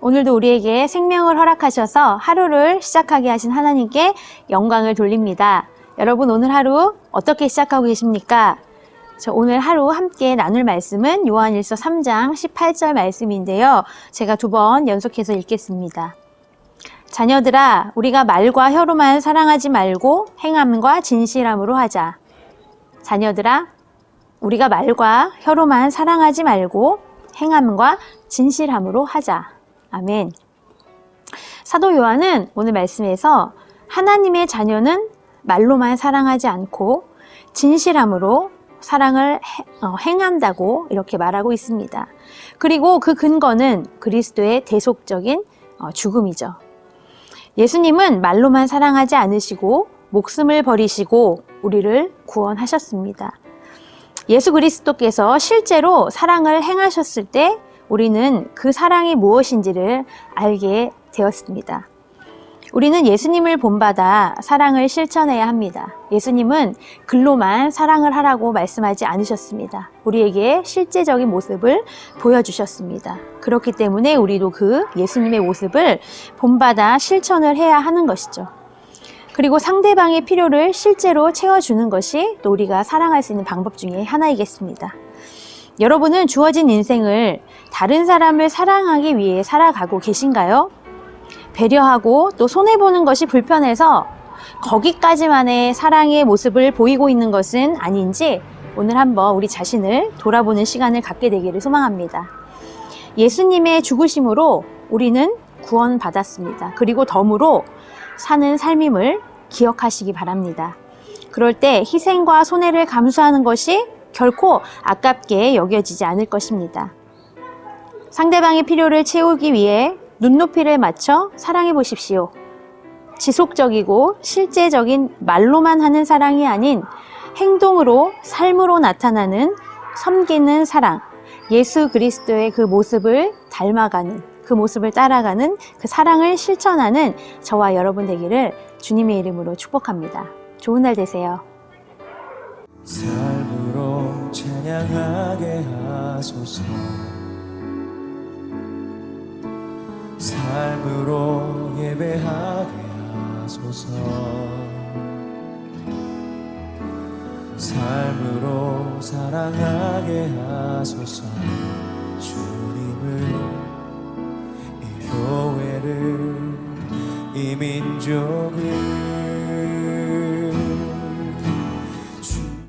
오늘도 우리에게 생명을 허락하셔서 하루를 시작하게 하신 하나님께 영광을 돌립니다. 여러분 오늘 하루 어떻게 시작하고 계십니까? 저 오늘 하루 함께 나눌 말씀은 요한일서 3장 18절 말씀인데요. 제가 두 번 연속해서 읽겠습니다. 자녀들아, 우리가 말과 혀로만 사랑하지 말고 행함과 진실함으로 하자. 자녀들아, 우리가 말과 혀로만 사랑하지 말고 행함과 진실함으로 하자. 아멘. 사도 요한은 오늘 말씀에서 하나님의 자녀는 말로만 사랑하지 않고 진실함으로 사랑을 해- 어, 행한다고 이렇게 말하고 있습니다. 그리고 그 근거는 그리스도의 대속적인 어, 죽음이죠. 예수님은 말로만 사랑하지 않으시고 목숨을 버리시고 우리를 구원하셨습니다. 예수 그리스도께서 실제로 사랑을 행하셨을 때 우리는 그 사랑이 무엇인지를 알게 되었습니다. 우리는 예수님을 본받아 사랑을 실천해야 합니다. 예수님은 글로만 사랑을 하라고 말씀하지 않으셨습니다. 우리에게 실제적인 모습을 보여주셨습니다. 그렇기 때문에 우리도 그 예수님의 모습을 본받아 실천을 해야 하는 것이죠. 그리고 상대방의 필요를 실제로 채워주는 것이 또 우리가 사랑할 수 있는 방법 중에 하나이겠습니다. 여러분은 주어진 인생을 다른 사람을 사랑하기 위해 살아가고 계신가요? 배려하고 또 손해보는 것이 불편해서 거기까지만의 사랑의 모습을 보이고 있는 것은 아닌지 오늘 한번 우리 자신을 돌아보는 시간을 갖게 되기를 소망합니다. 예수님의 죽으심으로 우리는 구원받았습니다. 그리고 덤으로 사는 삶임을 기억하시기 바랍니다. 그럴 때 희생과 손해를 감수하는 것이 결코 아깝게 여겨지지 않을 것입니다. 상대방의 필요를 채우기 위해 눈높이를 맞춰 사랑해 보십시오. 지속적이고 실제적인 말로만 하는 사랑이 아닌 행동으로 삶으로 나타나는 섬기는 사랑, 예수 그리스도의 그 모습을 닮아가는 그 모습을 따라가는 그 사랑을 실천하는 저와 여러분 되기를 주님의 이름으로 축복합니다. 좋은 날 되세요. 삶으로 찬양하게 하소서 삶으로 예배하게 하소서 삶으로 사랑하게 하소서 주님을 이민족을